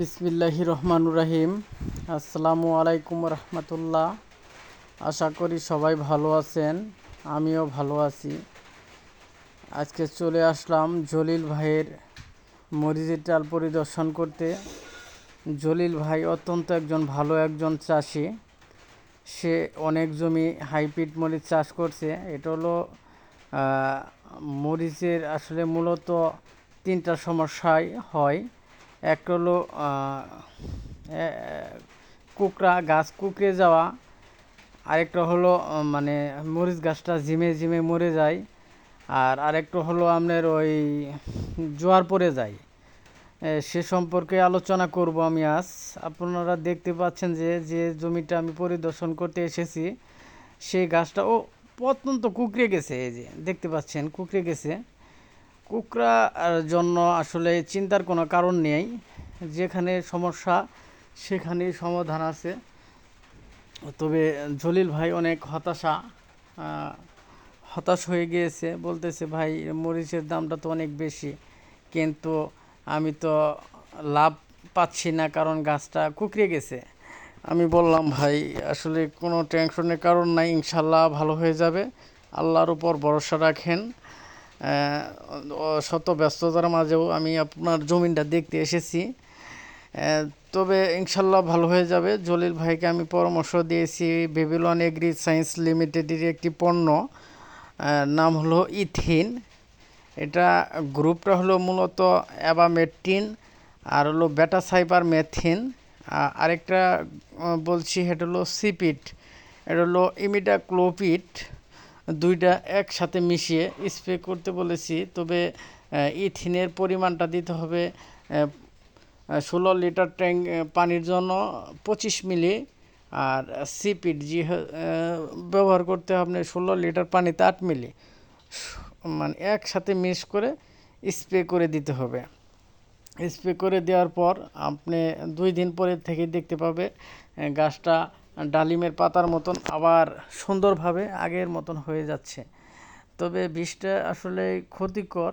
বিসমিল্লাহি রহমানুর রাহিম। আসসালামু আলাইকুম রহমতুল্লাহ। আশা করি সবাই ভালো আছেন, আমিও ভালো আছি। আজকে চলে আসলাম জলিল ভাইয়ের মরিচের চাল পরিদর্শন করতে। জলিল ভাই অত্যন্ত একজন ভালো একজন চাষি। সে অনেক জমি হাইপিড মরিচ চাষ করছে। এটা হলো মরিচের আসলে মূলত তিনটা সমস্যায় হয়। একটা হলো কুকড়া গাছ কুকড়ে যাওয়া, আরেকটা হলো মানে মরিচ গাছটা ঝিমে ঝিমে মরে যায়, আর আরেকটা হলো আপনার ওই জোয়ার পড়ে যায়। সে সম্পর্কে আলোচনা করব আমি আজ। আপনারা দেখতে পাচ্ছেন যে যে জমিটা আমি পরিদর্শন করতে এসেছি, সেই গাছটা ও অত্যন্ত কুকড়ে গেছে, এই যে দেখতে পাচ্ছেন, কুকড়ে গেছে। কুকড়ার জন্য আসলে চিন্তার কোনো কারণ নেই। যেখানে সমস্যা, সেখানেই সমাধান আছে। তবে জলিল ভাই অনেক হতাশা হতাশ হয়ে গিয়েছে। বলতেছে, ভাই, মরিচের দামটা তো অনেক বেশি, কিন্তু আমি তো লাভ পাচ্ছি না কারণ গাছটা কুকড়ে গেছে। আমি বললাম, ভাই, আসলে কোনো টেনশনের কারণ নাই, ইনশাল্লাহ ভালো হয়ে যাবে। আল্লাহর উপর ভরসা রাখেন। শত ব্যস্ততার মাঝেও আমি আপনার জমিনটা দেখতে এসেছি। তবে ইনশাল্লাহ ভালো হয়ে যাবে। জলিল ভাইকে আমি পরামর্শ দিয়েছি বেবিলন এগ্রি সায়েন্স লিমিটেডের একটি পণ্য নাম হলো ইথিন। এটা গ্রুপটা হলো মূলত অ্যাবামেট্টিন আর হলো বেটা সাইবার মেথিন। আরেকটা বলছি এটা হলো সিপিট। এটা হলো ইমিডা ক্লোপিট দুইটা একসাথে মিশিয়ে স্প্রে করতে বলেছি। তবে ইথিনের পরিমাণটা দিতে হবে ষোলো লিটার ট্যাঙ্ক পানির জন্য পঁচিশ মিলি। আর সিপিট জি ব্যবহার করতে হবে ষোলো লিটার পানিতে আট মিলি। মানে একসাথে মিক্স করে স্প্রে করে দিতে হবে। স্প্রে করে দেওয়ার পর আপনি দুই দিন পরে থেকে দেখতে পাবে গাছটা ডালিমের পাতার মতন আবার সুন্দরভাবে আগের মতন হয়ে যাচ্ছে। তবে বিষটা আসলে ক্ষতিকর।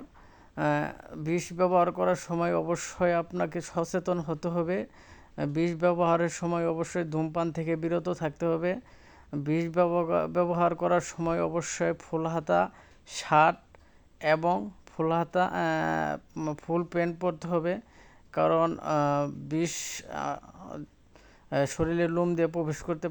বিষ ব্যবহার করার সময় অবশ্যই আপনাকে সচেতন হতে হবে। বিষ ব্যবহারের সময় অবশ্যই ধূমপান থেকে বিরত থাকতে হবে। বিষ ব্যবহার করার সময় অবশ্যই ফুল হাতা শার্ট এবং ফুল হাতা ফুল প্যান্ট পরতে হবে। কারণ বিষ আহ, আহ, শরীরে লোম দিয়ে প্রবেশ করতে